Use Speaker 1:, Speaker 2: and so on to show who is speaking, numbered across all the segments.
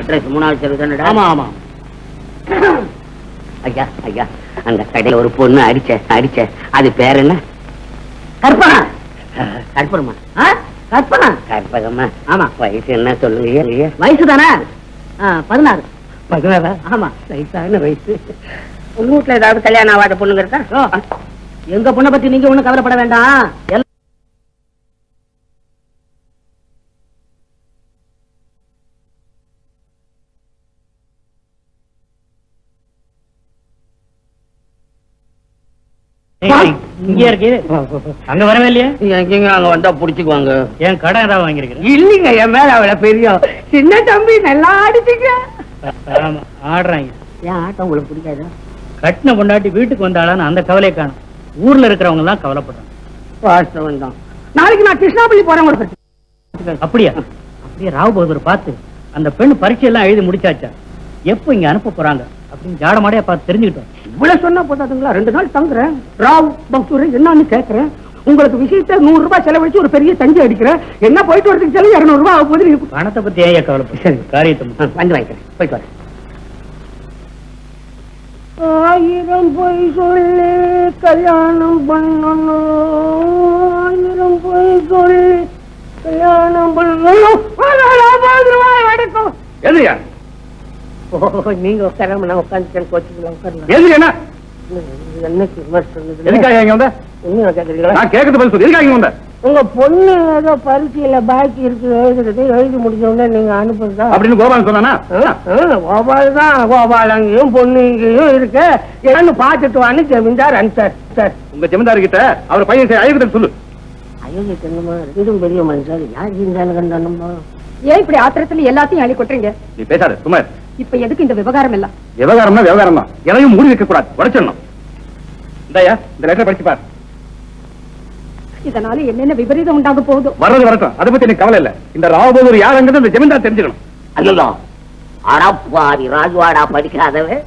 Speaker 1: Address மூணாவது தெரு தானடா?
Speaker 2: ஆமா ஆமா.
Speaker 1: ஐயா ஐயா அந்த கடையில ஒரு பொண்ணு அடிச்ச அடிச்ச. அது பேர் என்ன? கற்பனா கற்பனமா கற்பனா கற்பகம்மா.
Speaker 2: ஆமா.
Speaker 1: வயசு என்ன சொல்லுங்க
Speaker 2: வயசு தானே பதினாறு.
Speaker 1: பதினாறா?
Speaker 2: ஆமா.
Speaker 1: வயசான வயசு. உங்க வீட்டுல ஏதாவது கல்யாணம் ஆகாத பொண்ணுங்க இருக்கா?
Speaker 2: எங்க பொண்ணை பத்தி நீங்க ஒண்ணும் கவலைப்பட வேண்டாம். இங்க இருக்கு அங்க வரவே இல்லையா?
Speaker 1: எங்கெங்க அங்க வந்தா புடிச்சுக்குவாங்க.
Speaker 2: என் கடன் ஏதாவது வாங்கிருக்கிறேன்
Speaker 1: இல்லைங்க என் மேல அவளை பெரிய சின்ன தம்பி நல்லா
Speaker 2: ஆமா ஆடுறாங்க.
Speaker 1: ஏன் ஆட்டம் உங்களுக்கு பிடிக்காதா?
Speaker 2: கட்டின பொண்டாட்டி வீட்டுக்கு வந்தாளான்னு அந்த காணும். ஊர்ல இருக்கிறவங்க எல்லாம் கவலைப்படுறாங்க.
Speaker 1: வாஸ்தவம் தான். நாளைக்கு நான் கிருஷ்ணாபள்ளி போறேன்
Speaker 2: அப்படியா? அப்படியே ராவ் பகதூர் பார்த்து அந்த பெண் பரீட்சை எல்லாம் எழுதி முடிச்சாச்சா? எப்போ இங்க அனுப்ப போறாங்க? அப்படின்னு ஜாடமாடையா பார்த்து தெரிஞ்சுக்கிட்டோம்.
Speaker 1: இவ்வளவு சொன்னா போதாதுங்களா ரெண்டு நாள் தங்குறேன் ராவ் பக்தூர் என்னன்னு கேக்குறேன் உங்களுக்கு விஷயத்த நூறு ரூபாய் செலவழிச்சு ஒரு பெரிய தஞ்சை அடிக்கிறேன் என்ன போயிட்டு வரதுக்கு செலவு இருநூறு ரூபாய் ஆகும் போது
Speaker 2: பணத்தை பத்தி ஏன் கவலைப்படு காரியத்தை மட்டும்.
Speaker 1: வந்து வாங்கிக்கிறேன் போயிட்டு வரேன் ஆயிரம் பொய் சொல்லி கல்யாணம் பண்ணணும் ஆயிரம் பொய் சொல்லி கல்யாணம் பண்ணணும்
Speaker 3: எதுயா
Speaker 1: நீங்க உட்காராம நான் உட்காந்துட்டேன்
Speaker 3: எது என்ன?
Speaker 1: என்னைக்கு விமர்சனம் சொன்னது
Speaker 3: எதுக்காக இங்க வந்த?
Speaker 1: உண்மையா கேக்குறீங்களா?
Speaker 3: நான் கேட்கறது பதில் சொல்லு. எதுக்காக இங்க வந்த?
Speaker 1: உங்க பொண்ணு ஏதோ பரீட்சையில பாக்கி இருக்கு எழுதுறது எழுதி முடிஞ்ச உடனே நீங்க அனுப்புறதா?
Speaker 3: அப்படின்னு கோபாலன் சொன்னானா?
Speaker 1: கோபால் தான் கோபால் அங்கேயும் பொண்ணு இங்கேயும் இருக்கு. என்னன்னு பாத்துட்டு வான்னு ஜமீன்தார் அனுப்பிச்சார் சார்.
Speaker 3: உங்க ஜமீன்தார் கிட்ட அவர் பையன் அழைக்கிறேன் சொல்லு.
Speaker 1: ஐயோ என்னமா இதுவும் பெரிய மனுஷன் யார் இருந்தாலும் கண்டானம்மா
Speaker 4: ஏன் இப்படி ஆத்திரத்துல எல்லாத்தையும் அள்ளி கொட்டுறீங்க?
Speaker 3: நீ பேசாத சும்மா இரு.
Speaker 4: இப்ப எதுக்கு இந்த விவகாரம் எல்லாம்?
Speaker 3: விவகாரம்னா விவகாரம் தான் எதையும் மூடி வைக்க கூடாது. உடைச்சிடணும். இந்தாயா இந்த லெட்டர் படிச்சு பாரு.
Speaker 4: இதனால என்னென்ன விபரீதம் உண்டாக போகுதோ?
Speaker 3: வர்றது வரட்டும். அதை பத்தி எனக்கு கவலை இல்ல. இந்த ராவபோதூர் யாருங்கிறது இந்த ஜமீன்தார் தெரிஞ்சுக்கணும்.
Speaker 1: ஐயோ அடப்பாவி ராஜ்வாடா படிக்காதவன்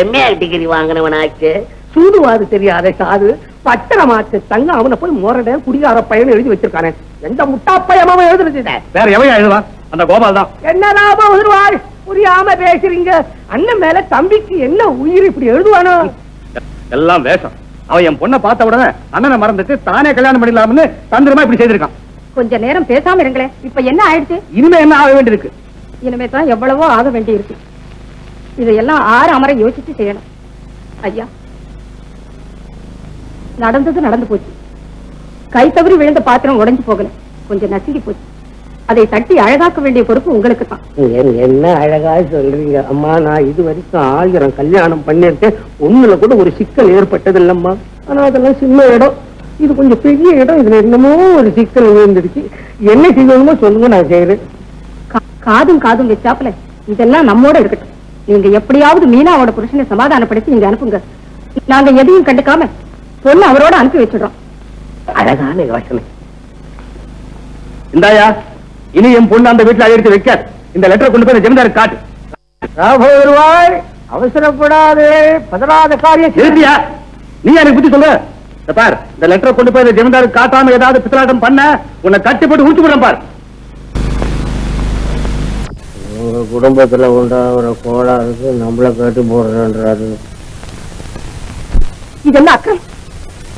Speaker 1: எம்ஏ டிகிரி வாங்கினவனாச்சு. சூதுவாது தெரியாத சாது பட்டணமாச்சு தங்க அவனை போய் முரட குடிகார பையன் எழுதி வச்சிருக்கானே. எந்த முட்டா பையன் அவன் எழுதுறது
Speaker 3: வேற எவையா எழுதுவான் அந்த கோபால் தான்
Speaker 1: என்ன லாபம் வருவாய் புரியாம பேசுறீங்க? அண்ணன் மேல தம்பிக்கு என்ன உயிர் இப்படி எழுதுவானோ?
Speaker 3: எல்லாம் வேஷம். அவன் என் பொண்ணை பார்த்த உடனே அண்ணனை மறந்துட்டு தானே கல்யாணம் பண்ணிடலாம்னு தந்திரமா இப்படி செய்திருக்கான்.
Speaker 4: கொஞ்ச நேரம் பேசாம இருங்களேன். இப்ப என்ன ஆயிடுச்சு?
Speaker 3: இனிமே என்ன ஆக வேண்டியிருக்கு?
Speaker 4: இனிமே தான் எவ்வளவோ ஆக வேண்டி இருக்கு இதையெல்லாம் ஆறு அமர யோசிச்சு செய்யணும். ஐயா நடந்தது நடந்து போச்சு. கை தவறி விழுந்த பாத்திரம் உடைஞ்சு போகல. கொஞ்சம் நசுங்கி போச்சு. அதை தட்டி அழகாக்க வேண்டிய பொறுப்பு உங்களுக்கு தான்
Speaker 1: என்ன அழகா சொல்றீங்க? அம்மா நான் இது வரைக்கும் ஆயிரம் கல்யாணம் பண்ணிருக்கேன் ஒண்ணுல கூட ஒரு சிக்கல் ஏற்பட்டது இல்லம்மா ஆனா அதெல்லாம் சின்ன இடம். இது கொஞ்சம் பெரிய இடம். இதுல என்னமோ ஒரு சிக்கல் விழுந்துடுச்சு. என்ன செய்யணுமோ சொல்லுங்க நான் செய்யறேன்.
Speaker 4: காதும் காதும் வச்சாப்புல இதெல்லாம் நம்மோட இருக்கட்டும். நீங்க எப்படியாவது மீனாவோட புருஷனை சமாதானப்படுத்தி இங்க அனுப்புங்க. நாங்க எதையும் கண்டுக்காம பொண்ணு அவரோட அனுப்பி வச்சிடுறோம்.
Speaker 1: அழகான யோசனை.
Speaker 3: இந்தாயா இனி என் பொண்ணு அந்த வீட்டுல அழைத்து வைக்காது. இந்த லெட்டரை கொண்டு போய் அந்த ஜமீன்தாருக்கு காட்டு.
Speaker 1: வருவாய் அவசரப்படாதே பதறாத காரியம்
Speaker 3: எழுதியா நீ எனக்கு புத்தி சொல்லு இந்த பார் இந்த லெட்டரை கொண்டு போய் இந்த ஜமீன்தாருக்கு காட்டாம ஏதாவது பித்தலாட்டம் பண்ண உன்னை கட்டி போட்டு உடிச்சு விடுறேன் பார்.
Speaker 1: உங்க குடும்பத்துல உண்டாகிற கோளாறுக்கு நம்மள கட்டு போடுறன்றாரு.
Speaker 4: இது என்ன அக்கம்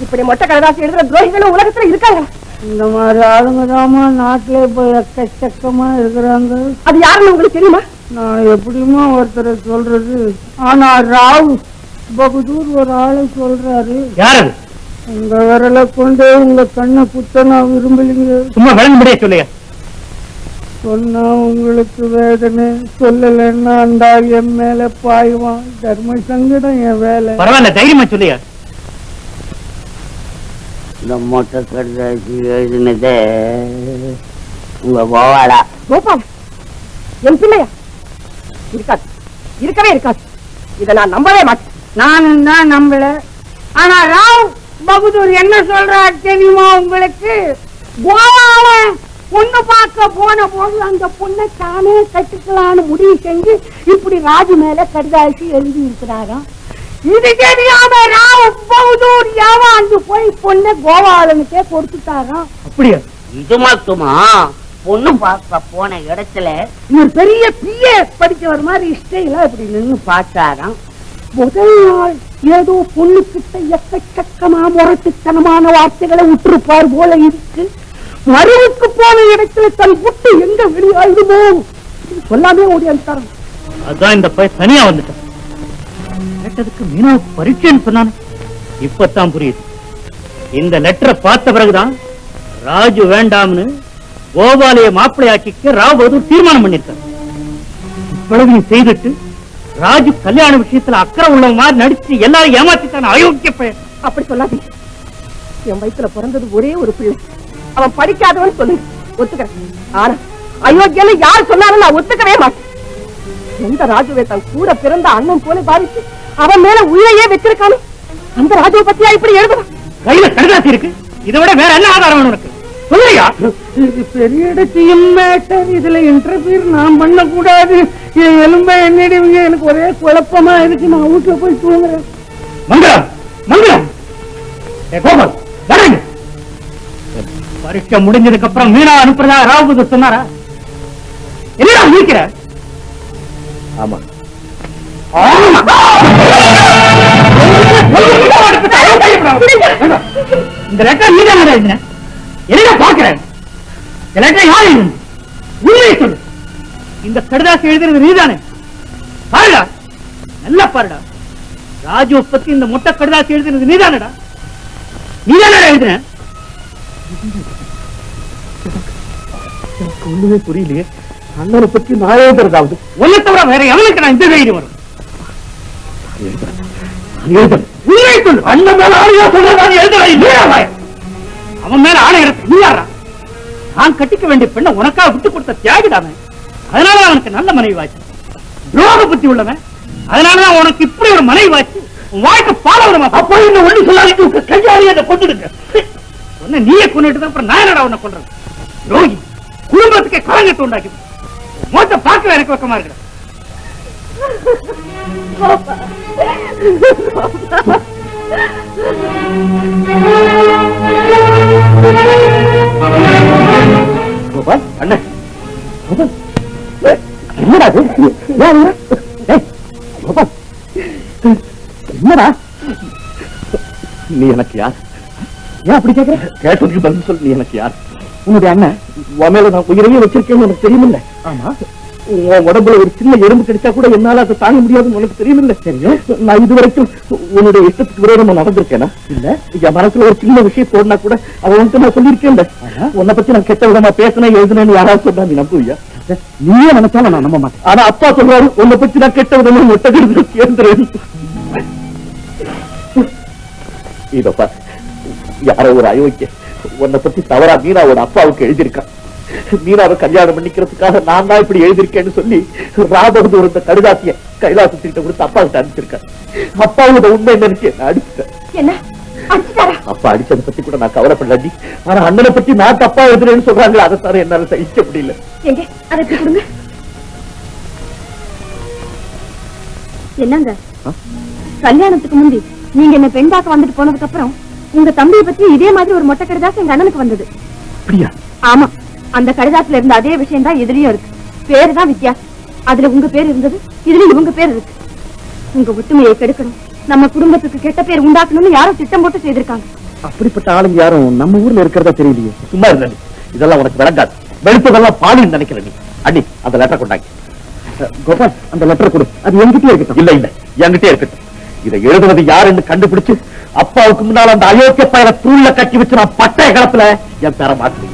Speaker 4: இப்படி மொட்டை கடதாசி எழுதுற துரோகிகளும் உலகத்துல இருக்காங்க
Speaker 1: இந்த மாதிரி ஆளுங்க தாமா நாட்டிலே இப்ப எக்கச்சக்கமா இருக்கிறாங்க.
Speaker 4: அது யாருன்னு உங்களுக்கு தெரியுமா?
Speaker 1: நான் எப்படியுமா ஒருத்தரை சொல்றது? ஆனா ராவ் பகுதூர் ஒரு ஆளை சொல்றாரு.
Speaker 2: யார் அது
Speaker 1: உங்க விரலை கொண்டு உங்க கண்ணை குத்த நான் விரும்பலீங்க.
Speaker 2: சும்மா விளங்கும்படியே சொல்லுங்க.
Speaker 1: சொன்னா உங்களுக்கு வேதனை சொல்லலைன்னா அந்த ஆள் என் மேல பாய்வான். தர்ம சங்கடம் என் வேலை.
Speaker 2: பரவாயில்ல தைரியமா சொல்லுங்க.
Speaker 1: இந்த மொட்டை கடைசி எழுதினதே உங்க கோவாடா
Speaker 4: கோபால் என் பிள்ளையா? இருக்காது. இருக்கவே இருக்காது. இதை நான் நம்பவே மாட்டேன்.
Speaker 1: நானும் தான் நம்பல. ஆனா ராவ் பகுதூர் என்ன சொல்றாரு தெரியுமா உங்களுக்கு? கோவால பொண்ணு பார்க்க போன போது அந்த பொண்ணை தானே கட்டிக்கலான்னு முடிவு செஞ்சு இப்படி ராஜு மேல கடிதாசி எழுதி இருக்கிறாராம் இது தெரியாம ராவ் பகுதூர் ஏமாந்து போய் பொண்ணை கோவாலனுக்கே கொடுத்துட்டாராம்
Speaker 2: அப்படியா?
Speaker 1: இது மட்டுமா? பொண்ணு பார்க்க போன இடத்துல இவர் பெரிய பிஏ படிச்சவர் மாதிரி ஸ்டைலா இப்படி நின்னு பார்த்தாராம் முதல் நாள் ஏதோ பொண்ணு கிட்ட எக்கச்சக்கமா முரட்டுத்தனமான வார்த்தைகளை விட்டுருப்பார் போல இருக்கு. மறுவுக்கு போன இடத்துல தன் புட்டு எங்க வெளியாயிடுமோ? சொல்லாமே ஓடியாந்துட்டாராம்
Speaker 2: அதான் இந்த பையன் தனியா வந்துட்டான். கேட்டதுக்கு மீனாவுக்கு பரீட்சைன்னு சொன்னானே இப்பத்தான் புரியுது. இந்த லெட்டரை பார்த்த பிறகுதான் ராஜு வேண்டாம்னு கோபாலைய மாப்பிள்ளையாக்கிக்க ராவ் பகதூர் தீர்மானம் பண்ணிருக்காரு இவ்வளவு நீ செய்துட்டு ராஜு கல்யாண விஷயத்துல அக்கறை உள்ளவங்க மாதிரி நடிச்சு எல்லாரும் ஏமாத்திட்டான அயோக்கிய பெயர்
Speaker 5: அப்படி சொல்லாதீங்க. என் வயித்துல பிறந்தது ஒரே ஒரு பிள்ளை. அவன் படிக்காதவன் சொல்லு. ஒத்துக்கிறேன். ஆனா அயோக்கியன்னு யார் சொன்னாலும் நான் ஒத்துக்கவே மாட்டேன். எந்த ராஜுவை தன் கூட பிறந்த அண்ணன் போல பாதிச்சு அவன் மேல உயிரையே வச்சிருக்கானோ அந்த ராஜுவை பத்தியா இப்படி எழுதணும்
Speaker 2: கையில கடுதாசி இருக்கு. இதை விட வேற என்ன ஆதாரம் உனக்கு? சொல்லுயா
Speaker 1: இது பெரிய இடத்தையும் மேட்டர் இதுல இன்டர்வியூ நான் பண்ண கூடாது என் எலும்ப என்னடிவங்க எனக்கு ஒரே குழப்பமா இருக்கு. நான் வீட்டுல போய் தூங்குறேன்.
Speaker 2: மங்களம் மங்களம். கோபால் வரேங்க பரீட்சை முடிஞ்சதுக்கு அப்புறம் மீனா அனுப்புறதா ராவுபது சொன்னாரா? என்னடா முடிக்கிற
Speaker 6: ஆமா.
Speaker 2: இந்த லெட்டர் நீதான் எழுதின. என்ன பாக்குறேன் இந்த லெட்டர் யார் எழுதுன? உண்மையை சொல்லு. இந்த கடிதாசி எழுதுறது நீதானே? பாருடா. நல்லா பாருடா. ராஜு பத்தி இந்த மொட்டை கடிதாசி எழுதுறது நீதானடா? நீதானடா எழுதுன?
Speaker 6: ஒண்ணுமே புரியலையே. அண்ணனை பத்தி நான் எழுதுறதாவது
Speaker 2: ஒன்னை தவிர வேற எவனுக்கு நான் இந்த தைரியம் வரும்? சொல்லு அண்ணன் மேல ஆணையா எழுதுறேன் அவன் மேல ஆணை இருக்கு நீ யாரா நான் கட்டிக்க வேண்டிய பெண்ணை உனக்காக விட்டு கொடுத்த தியாகிடாம அதனால அவனுக்கு நல்ல மனைவி வாச்சு துரோக புத்தி உள்ளவன். அதனாலதான் உனக்கு இப்படி ஒரு மனைவி வாச்சு வாழ்க்கை பாலவரமா அப்போ என்ன ஒண்ணு சொல்லாதீங்க கையாளி அதை கொண்டுடுங்க உன்னை நீயே கொண்டுட்டு தான் அப்புறம் நான் என்னடா உன்னை கொள்றது ரோகி குடும்பத்துக்கே கலங்கத்தை உண்டாக்கி மோத்த பார்க்க எனக்கு பக்கமா இருக்கிற
Speaker 6: கோபால் அண்ணன் கோபால். என்னடா கோபால். என்னடா? நீ எனக்கு யார்? ஏன் அப்படி கேக்குற? கேட்டதுக்கு பதில் சொல்லு நீ எனக்கு யார்? உன்னுடைய அண்ணன் உன் மேல நான் உயிரையே வச்சிருக்கேன்னு உனக்கு தெரியுமில்ல? ஆமா. உன் உடம்புல ஒரு சின்ன எறும்பு கிடைச்சா கூட என்னால அதை தாங்க முடியாதுன்னு உனக்கு தெரியுமில்ல? தெரியும். நான் இது வரைக்கும் உன்னுடைய இஷ்டத்துக்கு விரோதமா நடந்திருக்கேனா? இல்ல. என் மனசுல ஒரு சின்ன விஷயம் தோணுனா கூட அவன் வந்து நான் சொல்லியிருக்கேன்ல. உன்னை பத்தி நான் கெட்ட விதமா பேசினேன் எழுதுனேன்னு யாராவது சொன்னா நீ நம்புவியா? நீயே நினைச்சாலும் நான் நம்ப மாட்டேன். ஆனா அப்பா சொல்றாரு உன்னை பத்தி நான் கெட்ட விதமா முட்டகிறது கேந்திரன் இதப்பா யாரோ ஒரு அயோக்கிய உன்னை பத்தி தவறா மீனாவோட அப்பாவுக்கு எழுதியிருக்கான். மீனாவை கல்யாணம் பண்ணிக்கிறதுக்காக நான் தான் இப்படி எழுதியிருக்கேன்னு சொல்லி ராபகதூர் இந்த கடுதாசிய கைலாசத்திட்ட கொடுத்து அப்பா கிட்ட அப்பாவோட உண்மை நினைச்சு என்ன அடிச்சிட்டேன் அப்பா அடிச்சதை பத்தி கூட நான் கவலைப்படலாடி. ஆனா அண்ணனை பத்தி நான் தப்பா எழுதுறேன்னு சொல்றாங்களே அதை தவிர என்னால சகிக்க முடியல.
Speaker 5: என்னங்க? கல்யாணத்துக்கு முந்தி நீங்க என்ன பெண் பார்க்க வந்துட்டு போனதுக்கு அப்புறம் உங்க தம்பியை பத்தி இதே மாதிரி ஒரு மொட்டை கடிதாசு எங்க அண்ணனுக்கு வந்தது.
Speaker 6: அப்படியா?
Speaker 5: ஆமா அந்த கடிதாசுல இருந்த அதே விஷயம் தான் இதுலயும் இருக்கு. பேரு தான் வித்தியாசம். அதுல உங்க பேர் இருந்தது இதுல இவங்க பேர் இருக்கு. உங்க ஒத்துமையை கெடுக்கணும். நம்ம குடும்பத்துக்கு கெட்ட பேர் உண்டாக்கணும்னு யாரோ திட்டம் போட்டு செய்திருக்காங்க.
Speaker 6: அப்படிப்பட்ட ஆளுங்க யாரும் நம்ம ஊர்ல இருக்கிறதா தெரியலையே. சும்மா இருந்த இதெல்லாம் உனக்கு விளங்காது. வெளுத்ததெல்லாம் பாலின்னு நினைக்கிற நீ. அண்ணி அந்த லெட்டர் கொண்டாங்க. கோபால் அந்த லெட்டர் கொடு. அது என்கிட்டயே இருக்கட்டும். இல்ல இல்ல. என்கிட்டயே இருக்கட்டும். இதை எழுதுவது யாருன்னு கண்டுபிடிச்சு அப்பாவுக்கு முன்னால் அந்த அயோக்கிய பயண தூள்ல கட்டி வச்சு நான் பட்டய களத்துல என் தர மாட்டேன்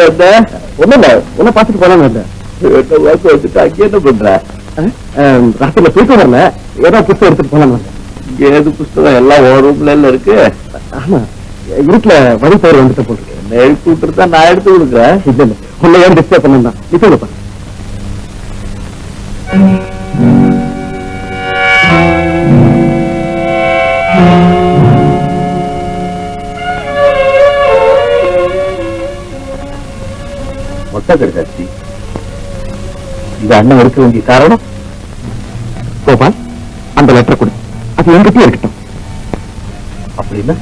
Speaker 6: வந்த ஒண்ணும் இல்ல உன்னை பாத்துட்டு போலான்னு வந்தேன் வாக்கு வந்துட்டு அங்கே என்ன பண்ற? ராத்திரில தூக்கம் வரல. ஏதோ புத்தகம் எடுத்துட்டு வந்தேன் ஏது புஸ்தகம் எல்லாம் ஒரு ரூம்ல இருக்கு. ஆமா இருட்டுல வழி பெயர் வந்துட்டு போட்டுருக்கேன் எழுப்பி விட்டுருந்தா நான் எடுத்து கொடுக்குறேன். இல்ல இல்ல. உன்னை ஏன் டிஸ்டர்ப் பண்ணா நீ மொத்த கடிதாச்சு இந்த அண்ணன் இருக்க வேண்டிய காரணம்? கோபால் அந்த லெட்டர் கொடு. அது என்கிட்டயே இருக்கட்டும். அப்படின்னா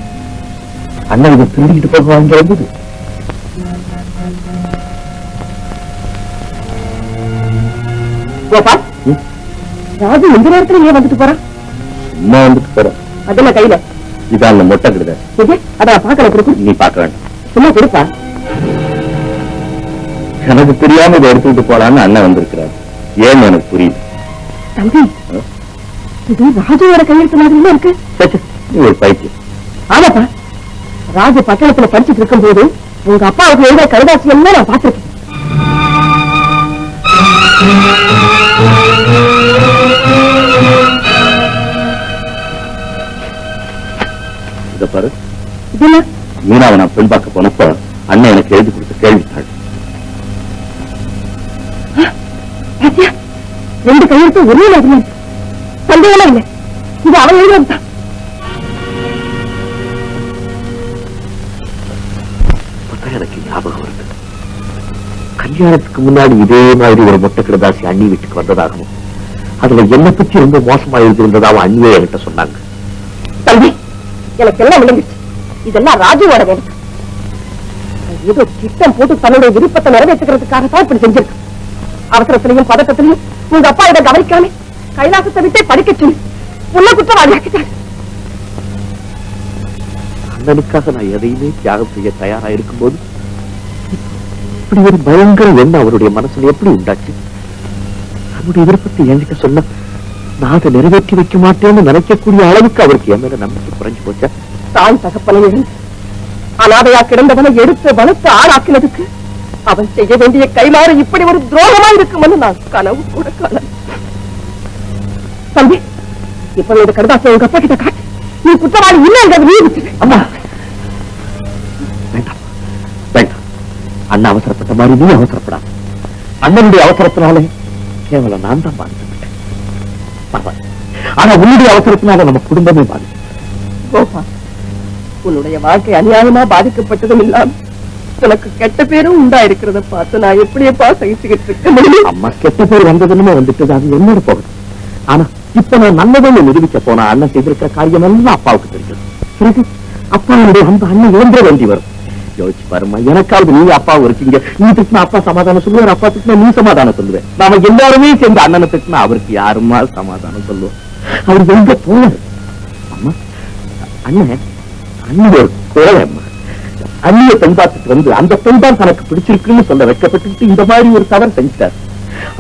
Speaker 6: அண்ணன் இதை திருடிக்கிட்டு போக வாங்க வந்தது?
Speaker 5: கோபால்? ராஜு எந்த நேரத்துல ஏன் வந்துட்டு போறான்
Speaker 6: சும்மா வந்துட்டு போறேன்
Speaker 5: அதெல்லாம் கையில?
Speaker 6: இதான் அந்த மொட்டை
Speaker 5: இது? அதான் பாக்கல கொடுக்கும்
Speaker 6: நீ பார்க்க வேண்டாம்.
Speaker 5: சும்மா கொடுப்பா.
Speaker 6: எனக்கு தெரியாம இதை எடுத்துட்டு போலான்னு அண்ணன் வந்திருக்கிறார். ஏன்னு எனக்கு புரியுது.
Speaker 5: தம்பி இது ராஜுவோட கையெழுத்து மாதிரி இருக்கு.
Speaker 6: ஒரு பைத்தியம்.
Speaker 5: ஆமாப்பா. ராஜு பட்டணத்துல படிச்சுட்டு இருக்கும்போது உங்க அப்பாவுக்கு எழுத கடிதாசி எல்லாம் நான் பார்த்திருக்கேன்.
Speaker 6: மீனாவை நான் பெண் பார்க்க போனப்ப அண்ணன் எனக்கு எழுதி கொடுத்த கேள்வித்தாள்.
Speaker 5: ரெண்டு கையெழுத்தும் ஒரே மாதிரி சந்தேகமே இல்லை. இது அவன் எழுதுறது தான்.
Speaker 6: அப்பதான் எனக்கு ஞாபகம் வருது. கல்யாணத்துக்கு முன்னாடி இதே மாதிரி ஒரு மொட்டை கிடதாசி அண்ணி வீட்டுக்கு வந்ததாகவும் அதுல என்ன பத்தி ரொம்ப மோசமா எழுதியிருந்ததாகவும் அண்ணியே என்கிட்ட சொன்னாங்க.
Speaker 5: தம்பி எனக்கு எல்லாம் விளங்குச்சு இதெல்லாம் ராஜுவோட வேலை. ஏதோ திட்டம் போட்டு தன்னுடைய விருப்பத்தை நிறைவேற்றுக்கிறதுக்காக தான் இப்படி செஞ்சிருக்கு அவசரத்திலையும் பதட்டத்திலையும் உங்க அப்பா இதை கவனிக்காம கைலாசத்தை விட்டே படிக்க சொல்லி உன்ன குற்றவாளி ஆக்கிட்டார்
Speaker 6: அண்ணனுக்காக நான் எதையுமே தியாகம் செய்ய தயாரா இருக்கும்போது இப்படி ஒரு பயங்கர எண்ணம் அவருடைய மனசுல எப்படி உண்டாச்சு? நம்முடைய விருப்பத்தை என்கிட்ட சொன்ன நான் அதை நிறைவேற்றி வைக்க மாட்டேன்னு நினைக்கக்கூடிய அளவுக்கு அவருக்கு என் மேல நம்பிக்கை குறைஞ்சு போச்சா?
Speaker 5: தாய் தகப்பனை அனாதையா கிடந்தவனை எடுத்து வளர்த்து ஆளாக்கினதுக்கு அவன் செய்ய வேண்டிய கைமாறு இப்படி ஒரு துரோகமா இருக்குமென்னு நான் கனவு கூட காண தம்பி இப்ப இந்த கடுதாசியை உங்க அப்பா கிட்ட காட்டு. நீ குற்றவாளி இல்லைங்கிறது
Speaker 6: அம்மா! வேண்டாம். வேண்டாம். அண்ணன் அவசரப்பட்ட மாதிரி நீ அவசரப்படாத. அண்ணனுடைய அவசரத்தினாலே கேவலம் நான் தான் பாதிக்கப்பட்டேன். பரவாயில்ல. ஆனா உன்னுடைய அவசரத்தினால நம்ம குடும்பமே பாதிக்கும்
Speaker 5: கோபா உன்னுடைய வாழ்க்கை அநியாயமா பாதிக்கப்பட்டதும் இல்லாம உனக்கு கெட்ட பேரும் உண்டா இருக்கிறத பார்த்து நான் எப்படியப்பா சகிச்சுக்கிட்டு இருக்கேன்
Speaker 6: அம்மா கெட்ட பேர் வந்ததுன்னு வந்துட்டு அது என்னோட போகுது ஆனா இப்ப நான் நல்லதுன்னு நிரூபிக்க போனா அண்ணன் செய்திருக்க காரியம் எல்லாம் அப்பாவுக்கு தெரியும். பிறகு அப்பாவுடைய அந்த அண்ணன் இழந்த வேண்டி வரும். யோசிச்சு பாருமா எனக்காவது நீ அப்பா இருக்கீங்க. நீ திட்டினா அப்பா சமாதானம் சொல்லுவேன் அப்பா திட்டினா நீ சமாதானம் சொல்லுவேன். நாம எல்லாருமே சேர்ந்து அண்ணனை திட்டினா அவருக்கு யாருமா சமாதானம் சொல்லுவோம் அவர் எங்க போனாரு அம்மா அண்ணன் அண்ணன் ஒரு கோழை அந்நிய பெண் பார்த்துட்டு வந்து அந்த பெண் தான் தனக்கு பிடிச்சிருக்குன்னு சொல்ல வைக்கப்பட்டு இந்த மாதிரி ஒரு தவறு செஞ்சார்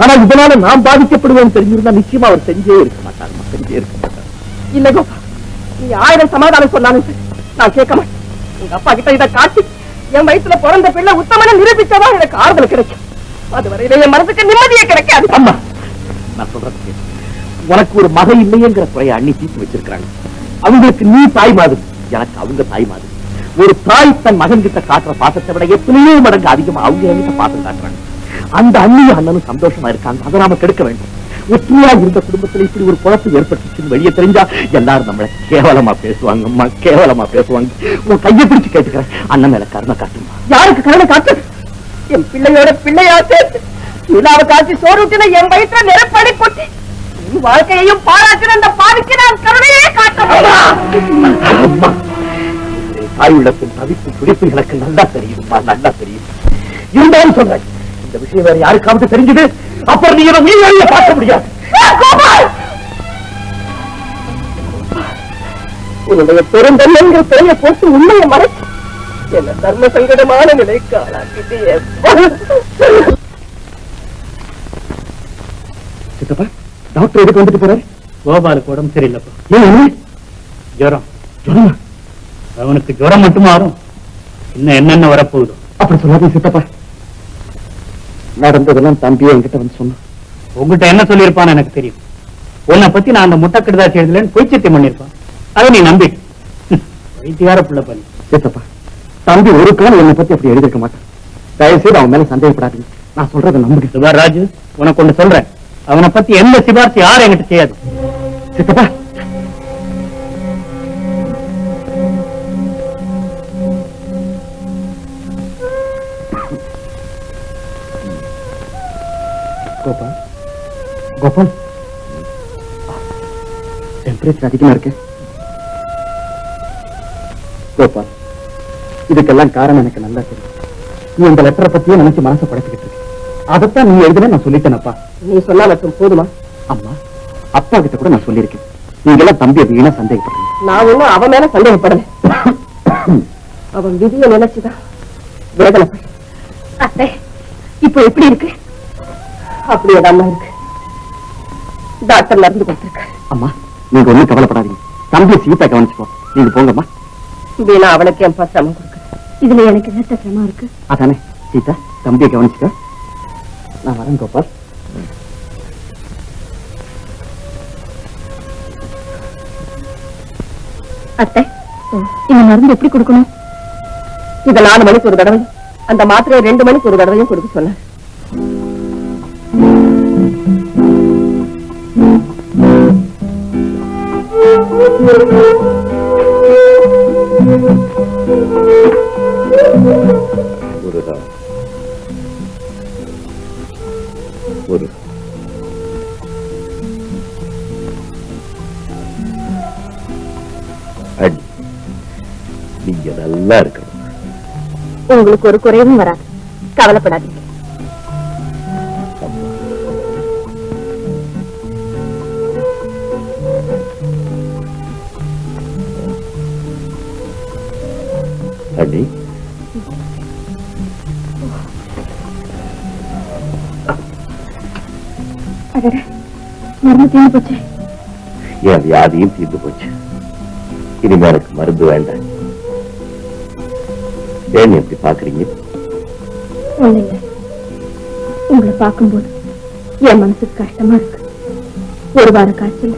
Speaker 6: ஆனா இதனால நான் பாதிக்கப்படுவேன் தெரிஞ்சிருந்தா நிச்சயமா அவர் செஞ்சே இருக்க மாட்டார் செஞ்சே இருக்க மாட்டார்.
Speaker 5: இல்ல கோபா நீ ஆயிரம் சமாதானம் சொன்னாலும் நான் கேட்க மாட்டேன். உங்க அப்பா கிட்ட இதை காட்டி என் வயித்துல பிறந்த பிள்ளை உத்தமனை நிரூபிச்சாதான் எனக்கு ஆறுதல் கிடைக்கும். அது வரையில என் மனசுக்கு நிம்மதியே கிடைக்காது.
Speaker 6: அம்மா நான் சொல்றது. உனக்கு ஒரு மகை இல்லையேங்கிற குறைய அண்ணி தீர்த்து வச்சிருக்கிறாங்க. அவங்களுக்கு நீ தாய் மாதிரி எனக்கு அவங்க தாய் மாதிரி. ஒரு தாய் தன் மகன் கிட்ட காட்டுற பாசத்தை விட எத்தனையோ மடங்கு அதிகமா அவங்க கிட்ட பாசம் காட்டுறாங்க. அந்த அண்ணியும் அண்ணனும் சந்தோஷமா இருக்காங்க. அதை நாம கெடுக்க வேண்டும். ஒற்றுமையா இருந்த குடும்பத்துல இப்படி ஒரு குழப்பம் ஏற்பட்டுச்சுன்னு வெளியே தெரிஞ்சா எல்லாரும் நம்மள கேவலமா பேசுவாங்க அம்மா கேவலமா பேசுவாங்க. உன் கையை பிடிச்சு கேட்டுக்கிறேன். அண்ணன் மேல கருணை காட்டுமா?
Speaker 5: யாருக்கு கருணை காட்டு? என் பிள்ளையோட பிள்ளையா சேர்த்து நிலாவை காட்சி சோறுட்டின என் வயிற்ற நிறப்படி கொட்டி வாழ்க்கையையும் பாராட்டின அந்த பாவிக்கு நான் கருணையே காட்ட
Speaker 6: அம்மா, தாய் உள்ளத்தின் தவிப்பு துடிப்பு எனக்கு நல்லா தெரியுமா நல்லா தெரியும். இருந்தாலும் சொல்றேன் இந்த விஷயம் வேற யாருக்காவது தெரிஞ்சது? அப்புறம் நீ என்ன மீன் பார்க்க முடியாது.
Speaker 5: கோபால்! உன்னுடைய பெருந்தன்மைங்கிற பெரிய போட்டு உண்மையை மறைச்சு என்ன தர்ம சங்கடமான நிலைக்கு ஆளாக்கிட்டே
Speaker 6: சித்தப்பா டாக்டர் எதுக்கு வந்துட்டு போறாரு?
Speaker 2: கோபாலுக்கு உடம்பு சரியில்லைப்பா.
Speaker 6: ஏன்
Speaker 2: ஜுரம்.
Speaker 6: ஜுரமா?
Speaker 2: அவனுக்கு ஜுரம் மட்டும் மாறும். இன்னும் என்னென்ன வரப்போகுதோ.
Speaker 7: அப்படி சொல்லாதீங்க சித்தப்பா. நடந்ததெல்லாம் தம்பியை என்கிட்ட வந்து சொன்னான்.
Speaker 2: உங்ககிட்ட என்ன சொல்லியிருப்பான்னு எனக்கு தெரியும். உன்னை பத்தி நான் அந்த முட்டை கடுதாசி எழுதலன்னு பொய் சத்தியம் பண்ணிருப்பான் அதை நீ நம்பி. வைத்தியார புள்ள பண்ணி
Speaker 7: சித்தப்பா தம்பி ஒரு காலம் என்னை பத்தி அப்படி எழுதிருக்க மாட்டான். தயவு செய்து அவன் மேல சந்தேகப்படாதீங்க. நான் சொல்றதை நம்புங்க.
Speaker 2: சுபார் ராஜு உனக்கு ஒண்ணு சொல்றேன். அவனை பத்தி எந்த சிபாரிசு யாரும் என்கிட்ட செய்யாது?
Speaker 7: சித்தப்பா கோபால் டெம்பரேச்சர் அதிகமா இருக்கு கோபால் இதுக்கெல்லாம் காரணம் எனக்கு நல்லா தெரியும். நீ இந்த லெட்டரை பத்தியே நினைச்சு மனசை படைச்சுக்கிட்டு இருக்க. அதைத்தான் நீ எழுதுன நான் சொல்லிட்டேனப்பா.
Speaker 5: நீ சொன்னா மட்டும் போதுமா?
Speaker 7: அம்மா அப்பா கிட்ட கூட நான் சொல்லியிருக்கேன். நீங்க எல்லாம் தம்பியை வீணா சந்தேகப்படுறீங்க.
Speaker 5: நான் ஒண்ணும் அவன் மேல சந்தேகப்படல. அவன் விதியை நினைச்சுதான் வேதனைப்படு அத்தை இப்போ எப்படி இருக்கு? அப்படியே அம்மா இருக்கு. டாக்டர் மருந்து கொடுத்திருக்காரு
Speaker 7: அம்மா நீங்க ஒண்ணும் கவலைப்படாதீங்க. தம்பியை சீதா கவனிச்சுப்போம் நீங்க போங்கம்மா.
Speaker 5: வீணா அவனுக்கு என் சிரமம் கொடுக்குறேன்
Speaker 8: இதுல எனக்கு என்ன சிரமம் இருக்கு?
Speaker 7: அதானே சீதா தம்பியை கவனிச்சுக்க. நான் வரேன் கோபால்.
Speaker 8: அத்தை இந்த மருந்து எப்படி கொடுக்கணும்?
Speaker 5: இத நாலு மணிக்கு ஒரு தடவை அந்த மாத்திரையை ரெண்டு மணிக்கு ஒரு தடவையும் கொடுக்க சொன்னார்.
Speaker 6: முருகா. முருகா அடி. நீங்க நல்லா இருக்கணும்.
Speaker 8: உங்களுக்கு ஒரு குறைவும் வராது. கவலைப்படாதீங்க. தீர்ந்து போச்சு
Speaker 6: என் வியாதியும் தீர்ந்து போச்சு இனிமே எனக்கு மருந்து வேண்டாம். ஏன் எப்படி பாக்குறீங்க
Speaker 8: உங்களை பார்க்கும்போது என் மனசுக்கு கஷ்டமா இருக்கு. ஒரு வார காய்ச்சல்.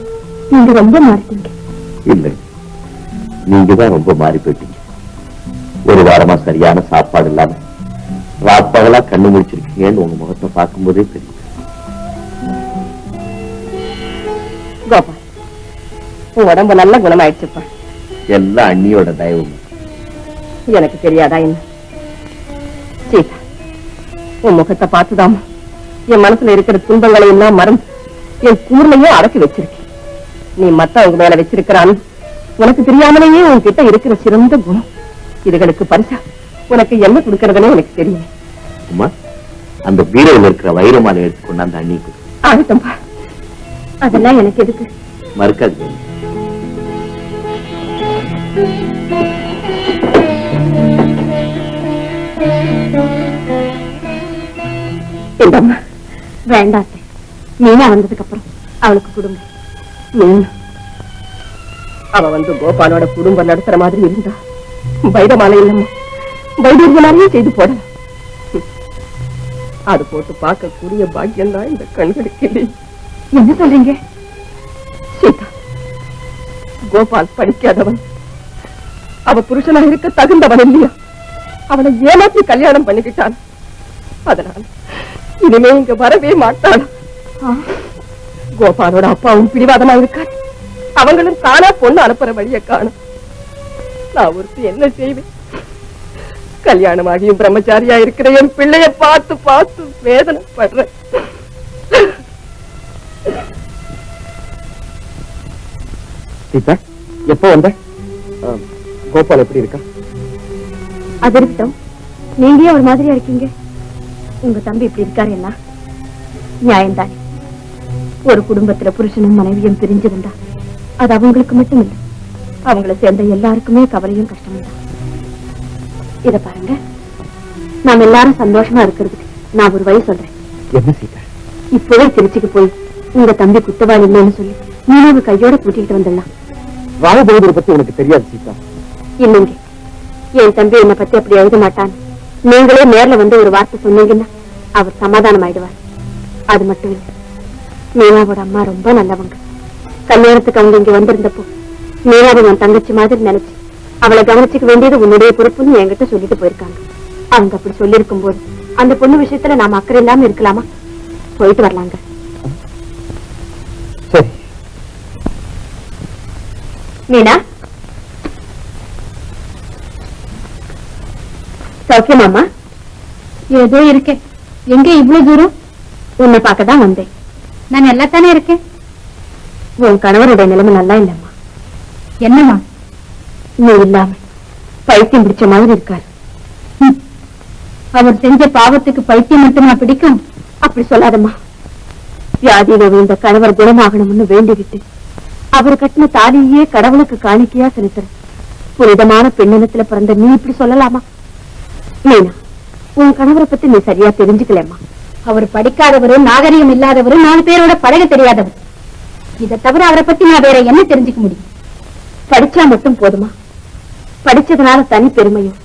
Speaker 8: நீங்க ரொம்ப மாறிட்டீங்க.
Speaker 6: இல்லை. நீங்க தான் ரொம்ப மாறி போயிட்டீங்க. ஒரு வாரமா சரியான சாப்பாடு இல்லாம. ராப்பகலா கண்ணு முடிச்சிருக்கீங்கன்னு உங்க முகத்தை பார்க்கும்போதே தெரியும்.
Speaker 5: உன் உடம்பு நல்ல குணமாயிடுச்சுப்பா.
Speaker 6: எல்லாம் அண்ணியோட தயவு
Speaker 5: எனக்கு தெரியாதா என்ன? சீதா உன் முகத்தை பார்த்துதாமா என் மனசுல இருக்கிற துன்பங்களை எல்லாம் மறந்து என் கூர்மையே அடக்கி வச்சிருக்கேன். நீ மத்தவங்க மேல வச்சிருக்கிற அன்பு உனக்கு தெரியாமலேயே உன்கிட்ட இருக்கிற சிறந்த குணம். இதுகளுக்கு பரிசா உனக்கு என்ன கொடுக்கறதுன்னு எனக்கு தெரியும்.
Speaker 6: அம்மா அந்த பீரோவில் இருக்கிற வைரமாலை எடுத்து கொண்டாந்து அண்ணி கொடு.
Speaker 5: ஆகட்டும்பா.
Speaker 8: அதெல்லாம் எனக்கு எதுக்கு?
Speaker 6: மறுக்காது
Speaker 5: இந்தம்மா.
Speaker 8: வேண்டாம் அத்தை. மீனா வந்ததுக்கு அப்புறம் அவளுக்கு கொடுங்க.
Speaker 5: மீன் அவ வந்து கோபாலோட குடும்பம் நடத்துற மாதிரி இருந்தா வைரமாலை இல்லம்மா. வைத்தியமாலையும் செய்து போடலாம். அது போட்டு பார்க்கக்கூடிய பாக்கியம் தான் இந்த கண்களுக்கு இல்லை.
Speaker 8: என்ன சொல்றீங்க?
Speaker 5: சீதா கோபால் படிக்காதவன். அவ புருஷனா இருக்க தகுந்தவன் இல்லையா? அவனை ஏமாற்றி கல்யாணம் பண்ணிக்கிட்டான். அதனால இனிமே இங்க வரவே மாட்டான். கோபாலோட அப்பாவும் பிடிவாதமா இருக்காரு. அவங்களும் தானா பொண்ணு அனுப்புற வழிய காணும். நான் ஒருத்தி என்ன செய்வேன்? கல்யாணமாகியும் பிரம்மச்சாரியா இருக்கிற என் பிள்ளைய பார்த்து பார்த்து வேதனைப்படுறேன்.
Speaker 7: சீதா எப்போ வந்த? ஆ, கோபால் எப்படி இருக்கா?
Speaker 8: அது இருக்கட்டும் நீங்க ஏன் ஒரு மாதிரியா இருக்கீங்க. உங்க தம்பி இப்படி இருக்காரு எல்லாம் நியாயம்தானே. ஒரு குடும்பத்துல புருஷனும் மனைவியும் பிரிஞ்சிருந்தா அது அவங்களுக்கு மட்டும் இல்லை அவங்கள சேர்ந்த எல்லாருக்குமே கவலையும் கஷ்டமும் தான். இத பாருங்க. நாம எல்லாரும் சந்தோஷமா இருக்கிறதுக்கு நான் ஒரு வழி சொல்றேன்.
Speaker 7: என்ன சீதா?
Speaker 8: இப்பவே திருச்சிக்கு போய் உங்க தம்பி குத்தவாளி இல்லைன்னு சொல்லி நீனாவை கையோட கூட்டிட்டு வந்துடலாம்.
Speaker 7: ராமபகதூர் பத்தி உனக்கு தெரியாது சீதா.
Speaker 8: இல்லைங்க. என் தம்பி என்னை பத்தி அப்படி எழுத மாட்டான். நீங்களே நேர்ல வந்து ஒரு வார்த்தை சொன்னீங்கன்னா அவர் சமாதானம் ஆயிடுவார் அது மட்டும் இல்லை மீனாவோட அம்மா ரொம்ப நல்லவங்க. கல்யாணத்துக்கு அவங்க இங்க வந்திருந்தப்போ மீனாவை உன் தங்கச்சி மாதிரி நினைச்சு அவளை கவனிச்சுக்க வேண்டியது உன்னுடைய பொறுப்புன்னு என்கிட்ட சொல்லிட்டு போயிருக்காங்க. அவங்க அப்படி சொல்லியிருக்கும் போது அந்த பொண்ணு விஷயத்துல நாம அக்கறை இல்லாம இருக்கலாமா? போயிட்டு வரலாங்க. மீனா? சௌக்கியமாமா ஏதோ இருக்கேன். எங்க இவ்வளவு தூரம்? உன்னை பார்க்க தான் வந்தேன். நான் நல்லா தானே இருக்கேன்? உன் கணவருடைய நிலைமை நல்லா இல்லம்மா. என்னம்மா? நீ இல்லாம பைத்தியம் பிடிச்ச மாதிரி இருக்காரு. அவர் செஞ்ச பாவத்துக்கு பைத்தியம் மட்டுமா பிடிக்கும்? அப்படி சொல்லாதம்மா. வியாதியில விழுந்த கணவர் குணமாகணும்னு வேண்டிக்கிட்டு அவர் கட்டின தாலியே கடவுளுக்கு காணிக்கையா செலுத்துற புனிதமான பெண்ணினத்துல பிறந்த நீ இப்படி சொல்லலாமா? மீனா உன் கணவரை பத்தி நீ சரியா தெரிஞ்சுக்கலம்மா. அவர் படிக்காதவரு நாகரிகம் இல்லாதவரு நாலு பேரோட பழக தெரியாதவர். இதை தவிர அவரை பத்தி நான் வேற என்ன தெரிஞ்சுக்க முடியும்? படிச்சா மட்டும் போதுமா? படிச்சதுனால தனி பெருமையும்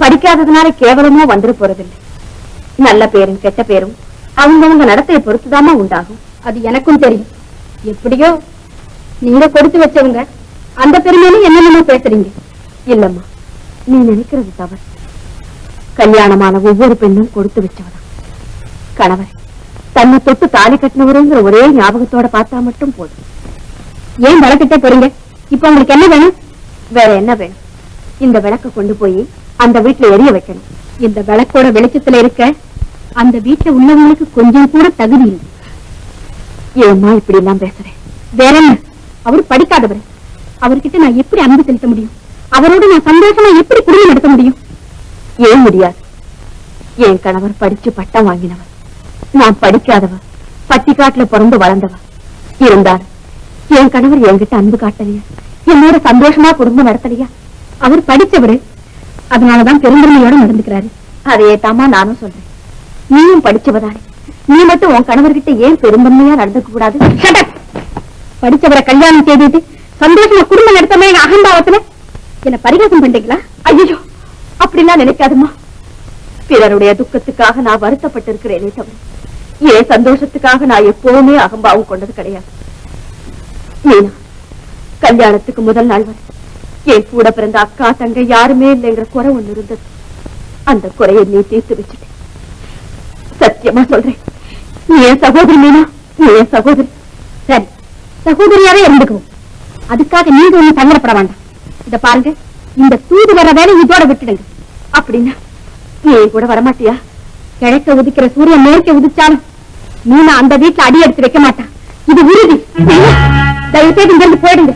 Speaker 8: படிக்காததுனால கேவலமோ வந்துட போறதில்லை. நல்ல பேரும் கெட்ட பேரும் அவங்கவுங்க நடத்தையை பொறுத்துதாமா உண்டாகும். அது எனக்கும் தெரியும். எப்படியோ நீங்க கொடுத்து வச்சவங்க அந்த பெருமையில என்னென்னமோ பேசுறீங்க. இல்லம்மா நீ நினைக்கிறது தவறு. கல்யாணமான ஒவ்வொரு பெண்ணும் கொடுத்து வச்சவதான் கணவர் தன்னை தொட்டு தாலி கட்டினவருங்கிற ஒரே ஞாபகத்தோட பார்த்தா மட்டும் போதும். ஏன் வழக்கிட்டே போறீங்க? இப்ப உங்களுக்கு என்ன வேணும்? வேற என்ன வேணும்? இந்த விளக்க கொண்டு போய் அந்த வீட்டுல எரிய வைக்கணும். இந்த விளக்கோட வெளிச்சத்துல இருக்க அந்த வீட்டுல உள்ளவங்களுக்கு கொஞ்சம் கூட தகுதி இல்லை. ஏமா இப்படி எல்லாம் பேசுறேன் வேற என்ன? அவர் படிக்காதவர். அவர்கிட்ட நான் எப்படி அன்பு செலுத்த முடியும்? அவரோட நான் சந்தோஷமா எப்படி குடும்பம் நடத்த முடியும்? ஏன் முடியாது? என் கணவர் படிச்சு பட்டம் வாங்கினவர். நான் படிக்காதவர். பட்டிக்காட்டுல பிறந்து வளர்ந்தவர். இருந்தாலும் என் கணவர் என்கிட்ட அன்பு காட்டலையா? என்னோட சந்தோஷமா குடும்பம் நடத்தலையா? அவர் படிச்சவரு. அதனாலதான் பெருந்தன்மையோட நடந்துக்கிறாரு. அதையே தாமா நானும் சொல்றேன். நீயும் படிச்சவதானே. நீ மட்டும் உன் கணவர்கிட்ட ஏன் பெருந்தன்மையா நடந்துக்க கூடாது? படிச்சவரை கல்யாணம் செய்துட்டு சந்தோஷமா குடும்பம் நடத்தமே அகம்பாவத்துல? என்ன பரிகாசம் பண்றீங்களா? ஐயோ அப்படிலாம் நினைக்காதுமா. பிறருடைய துக்கத்துக்காக நான் வருத்தப்பட்டிருக்கிறேனே தவிர என் சந்தோஷத்துக்காக நான் எப்பவுமே அகம்பாவம் கொண்டது கிடையாது. மீனா கல்யாணத்துக்கு முதல் நாள் வரை என் கூட பிறந்த அக்கா தங்க யாருமே இல்லைங்கிற குறை ஒண்ணு இருந்தது. அந்த குறையை நீ தீர்த்து வச்சுட்ட சத்தியமா சொல்றேன். நீ என் சகோதரி மீனா? நீ என் சகோதரி. சரி சகோதரியாவே இருந்துக்குவோம். அதுக்காக நீங்க ஒண்ணு சங்கடப்பட வேண்டாம். இத பாருங்க இந்த தூது வர வேலை இதோட விட்டுடுங்க. அப்படின்னா நீ கூட வரமாட்டியா? கிழக்க உதிக்கிற சூரியன் மேற்க உதிச்சாலும் மீனா அந்த வீட்டுல அடி எடுத்து வைக்க மாட்டான். இது உறுதி. தயவு செய்து இங்கிருந்து போயிடுங்க.